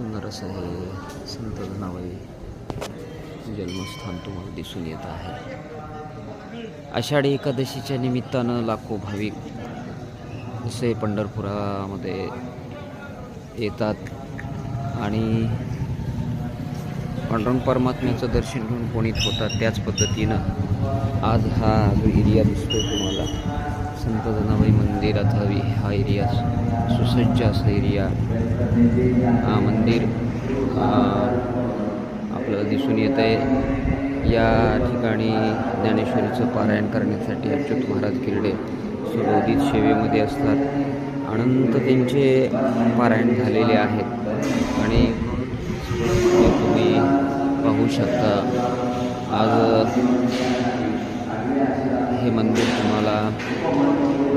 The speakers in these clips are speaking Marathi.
सुंदर असं हे संत जनाबाई जन्मस्थान तुम्हाला दिसून येत आहे. आषाढी एकादशीच्या निमित्तानं लाखो भाविक असे पंढरपुरामध्ये येतात आणि पांडुरंग परमात्म्याचं दर्शन घेऊन कोणीत होतात त्याच पद्धतीनं आज हा जो एरिया दिसतो तुम्हाला संत जनाबाई मंदिरात हवी हा एरिया सुसज्ज असा एरिया. हा मंदिर आपल्याला दिसून येत आहे या ठिकाणी ज्ञानेश्वरीचं पारायण करण्यासाठी अच्युत महाराज किरडे सुबोधित सेवेमध्ये असतात. अनंत त्यांचे पारायण झालेले आहेत. हे मंदिर तुम्हाला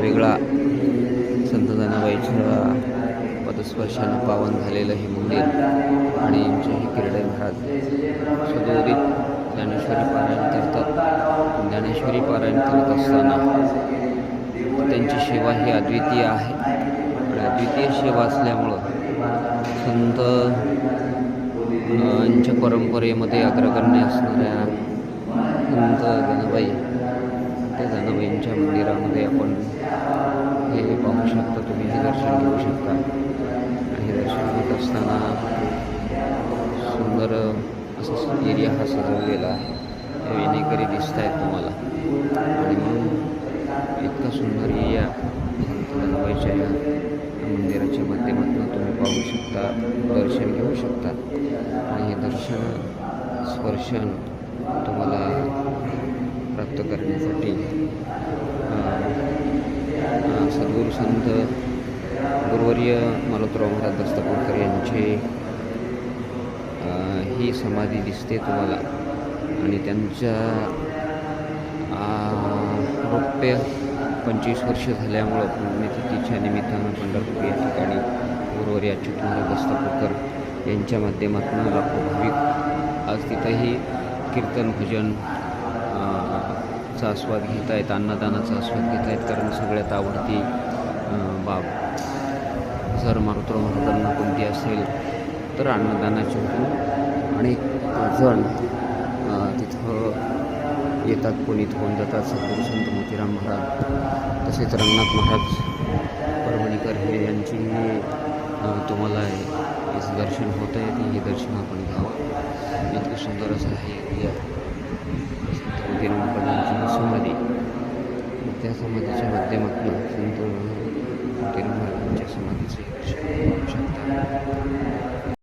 वेगळा संत जनाबाईच्या पदस्पर्शानं पावन झालेलं हे मंदिर आणि यांचे हे किरडे महाराज सदोदित ज्ञानेश्वरी पारायण करतात ज्ञानेश्वरी पारायण करत असताना त्यांची सेवा ही अद्वितीय आहे. आणि अद्वितीय सेवा असल्यामुळं संत यांच्या परंपरेमध्ये अग्रगण्य असणाऱ्या संत जनाबाई त्या जनाबाईंच्या मंदिरामध्ये आपण हे पाहू शकता तुम्ही हे दर्शन घेऊ शकता. आणि हे दर्शन घेत असताना सुंदर असं एरिया हा सजवलेला आहे. हे विनेकरी दिसत आहेत तुम्हाला. आणि मग इतका सुंदर एरिया संत जनाबाईच्या या मंदिराच्या माध्यमातून तुम्ही पाहू शकता दर्शन घेऊ शकता. आणि हे दर्शन स्पर्शन तुम्हाला प्राप्त करण्यासाठी अं, सद्गुरू संत गुरुवर्य मालोतराव महाराज दस्तपूरकर यांचे ही समाधी दिसते तुम्हाला. आणि त्यांच्या अं, रौप्य पंचवीस वर्ष झाल्यामुळं पुण्यतिथीच्या निमित्तानं पंढरपूर या ठिकाणी गुरुवारी अच्युत महाराज दस्तपूरकर यांच्या माध्यमातून लाखो भाविक आज तिथंही कीर्तन भजन चा आस्वाद घेत आहेत अन्नदानाचा आस्वाद घेत आहेत कारण सगळ्यात आवडती बाब जर मारुत्र महाराजांना कोणती असेल तर अन्नदानाची होती. अनेक जण तिथं येतात कोणी होऊन जातात सद्गुरू संत मोतीराम महाराज तसेच रंगनाथ महाराज परभणीकर हे यांची तुम्हाला याचं दर्शन होत आहे ते हे दर्शन आपण घ्यावं. इतकं सुंदर असं आहे एरिया संत समाधी. त्या समाधीच्या माध्यमातून संत मोतीराम समाधीचे दर्शन घेऊ शकता.